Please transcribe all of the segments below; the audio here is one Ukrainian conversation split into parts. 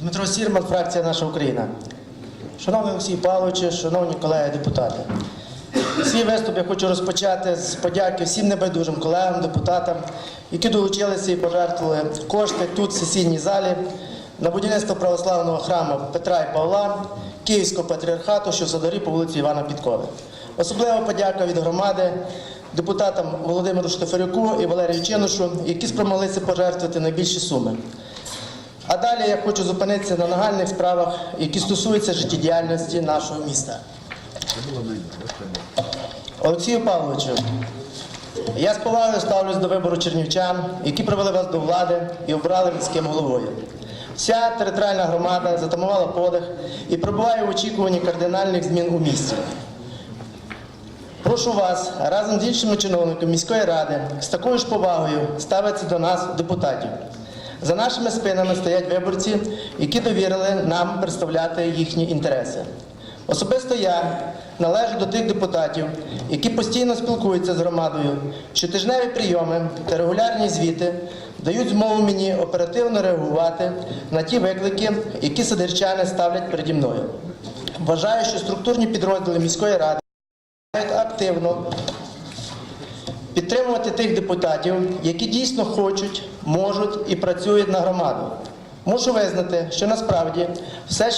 Дмитро Сірман, фракція Наша Україна. Шановний Олексій Павлович, шановні колеги депутати. Свій виступ я хочу розпочати з подяки всім небайдужим колегам, депутатам, які долучилися і пожертвували кошти тут, в сесійній залі, на будівництво православного храму Петра і Павла, Київського патріархату, що в Садорі по вулиці Івана Підкови. Особлива подяка від громади депутатам Володимиру Штефарюку і Валерію Чинушу, які спромоглися пожертвувати найбільші суми. А далі я хочу зупинитися на нагальних справах, які стосуються життєдіяльності нашого міста. Олексію Павловичу, я з повагою ставлюсь до вибору чернівчан, які привели вас до влади і обрали міським головою. Вся територіальна громада затамувала подих і перебуває в очікуванні кардинальних змін у місті. Прошу вас разом з іншими чиновниками міської ради з такою ж повагою ставитися до нас, депутатів. За нашими спинами стоять виборці, які довірили нам представляти їхні інтереси. Особисто я належу до тих депутатів, які постійно спілкуються з громадою, щотижневі прийоми та регулярні звіти дають змогу мені оперативно реагувати на ті виклики, які садирчани ставлять переді мною. Вважаю, що структурні підрозділи міської ради активно підтримувати тих депутатів, які дійсно хочуть, можуть і працюють на громаду. Мушу визнати, що насправді все,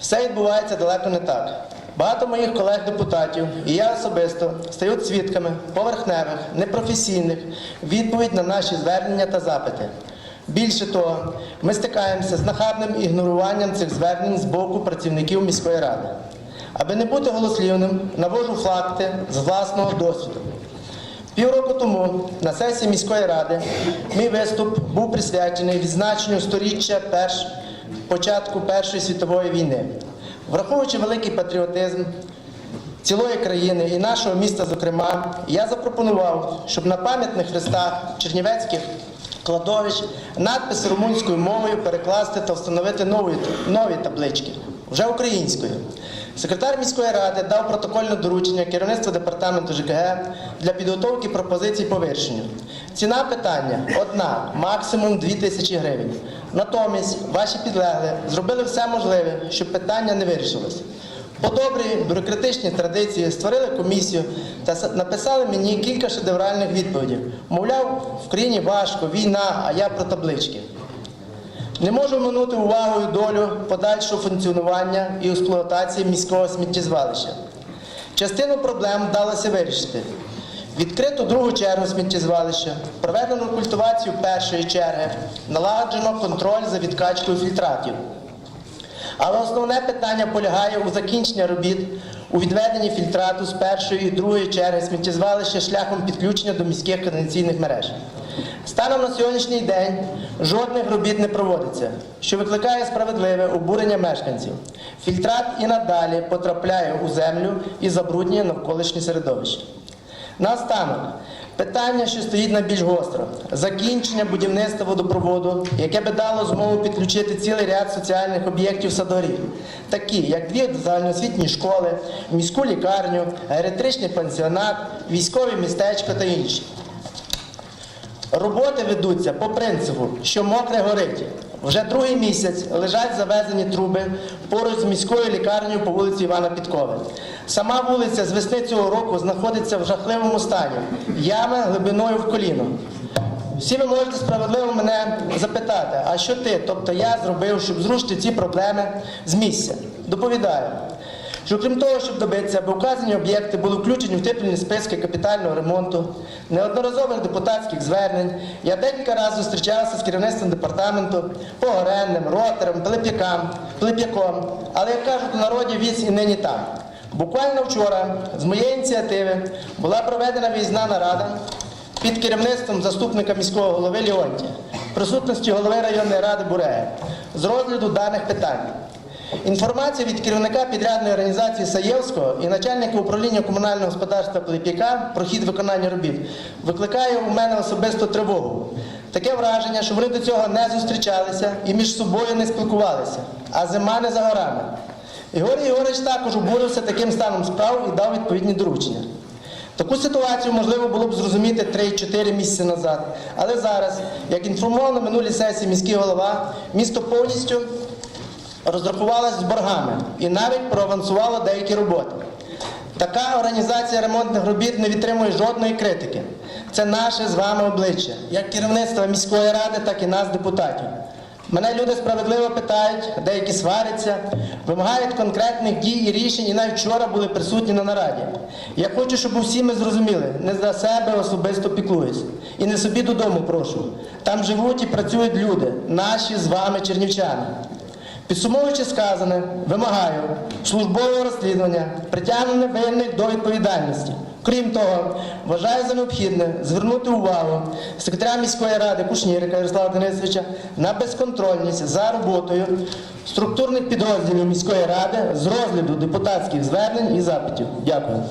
все відбувається далеко не так. Багато моїх колег-депутатів і я особисто стають свідками поверхневих, непрофесійних відповідь на наші звернення та запити. Більше того, ми стикаємося з нахабним ігноруванням цих звернень з боку працівників міської ради. Аби не бути голослівним, навожу факти з власного досвіду. Півроку тому на сесії міської ради мій виступ був присвячений відзначенню сторіччя перш, початку Першої світової війни. Враховуючи великий патріотизм цілої країни і нашого міста, зокрема, я запропонував, щоб на пам'ятних хрестах чернівецьких кладовищ надписи румунською мовою перекласти та встановити нові, нові таблички вже українською. Секретар міської ради дав протокольне доручення керівництву департаменту ЖКГ для підготовки пропозицій по вирішенню. Ціна питання одна, максимум 2 тисячі гривень. Натомість ваші підлегли зробили все можливе, щоб питання не вирішилось. По добрій бюрократичній традиції створили комісію та написали мені кілька шедевральних відповідей. Мовляв, в країні важко, війна, а я про таблички. Не можу минути увагою долю подальшого функціонування і експлуатації міського сміттєзвалища. Частину проблем вдалося вирішити. Відкрито другу чергу сміттєзвалища, проведено культивацію першої черги, налагоджено контроль за відкачкою фільтратів. Але основне питання полягає у закінченні робіт у відведенні фільтрату з першої і другої черги сміттєзвалища шляхом підключення до міських каналізаційних мереж. Станом на сьогоднішній день жодних робіт не проводиться, що викликає справедливе обурення мешканців. Фільтрат і надалі потрапляє у землю і забруднює навколишнє середовище. Наостанок, питання, що стоїть найбільш гостро: закінчення будівництва водопроводу, яке би дало змогу підключити цілий ряд соціальних об'єктів садорів, такі як дві загальноосвітні школи, міську лікарню, геріатричний пансіонат, військове містечко та інші. Роботи ведуться по принципу, що мокре горить. Вже другий місяць лежать завезені труби поруч з міською лікарнею по вулиці Івана Підкови. Сама вулиця з весни цього року знаходиться в жахливому стані, ями глибиною в коліно. Всі ви можете справедливо мене запитати, а що ти, тобто я зробив, щоб зрушити ці проблеми з місця? Доповідаю. Що крім того, щоб добитися, аби указані об'єкти були включені в теплі списки капітального ремонту, неодноразових депутатських звернень, я декілька разів зустрічався з керівництвом департаменту, Погоренним, Ротером, Пилип'якам, Пилип'яком, але як кажуть у народі віз і нині там. Буквально вчора з моєї ініціативи була проведена виїзна нарада під керівництвом заступника міського голови Леонтія, в присутності голови районної ради Бурея з розгляду даних питань. Інформація від керівника підрядної організації Саєвського і начальника управління комунального господарства Пилип'яка про хід виконання робіт викликає у мене особисту тривогу. Таке враження, що вони до цього не зустрічалися і між собою не спілкувалися, а зима не за горами. Ігор Ігорович також обурився таким станом справ і дав відповідні доручення. Таку ситуацію можливо було б зрозуміти 3-4 місяці назад. Але зараз, як інформував на минулій сесії міський голова, місто повністю розрахувалось з боргами і навіть проавансувало деякі роботи. Така організація ремонтних робіт не відтримує жодної критики. Це наше з вами обличчя, як керівництва міської ради, так і нас, депутатів. Мене люди справедливо питають, деякі сваряться, вимагають конкретних дій і рішень, і навіть вчора були присутні на нараді. Я хочу, щоб усі ми зрозуміли, не за себе особисто піклуюсь. І не собі додому прошу. Там живуть і працюють люди, наші з вами чернівчани. Підсумовуючи сказане, вимагаю службового розслідування, притягнення винних до відповідальності. Крім того, вважаю за необхідне звернути увагу секретаря міської ради Кушнірика Ярослава Денисовича на безконтрольність за роботою структурних підрозділів міської ради з розгляду депутатських звернень і запитів. Дякую.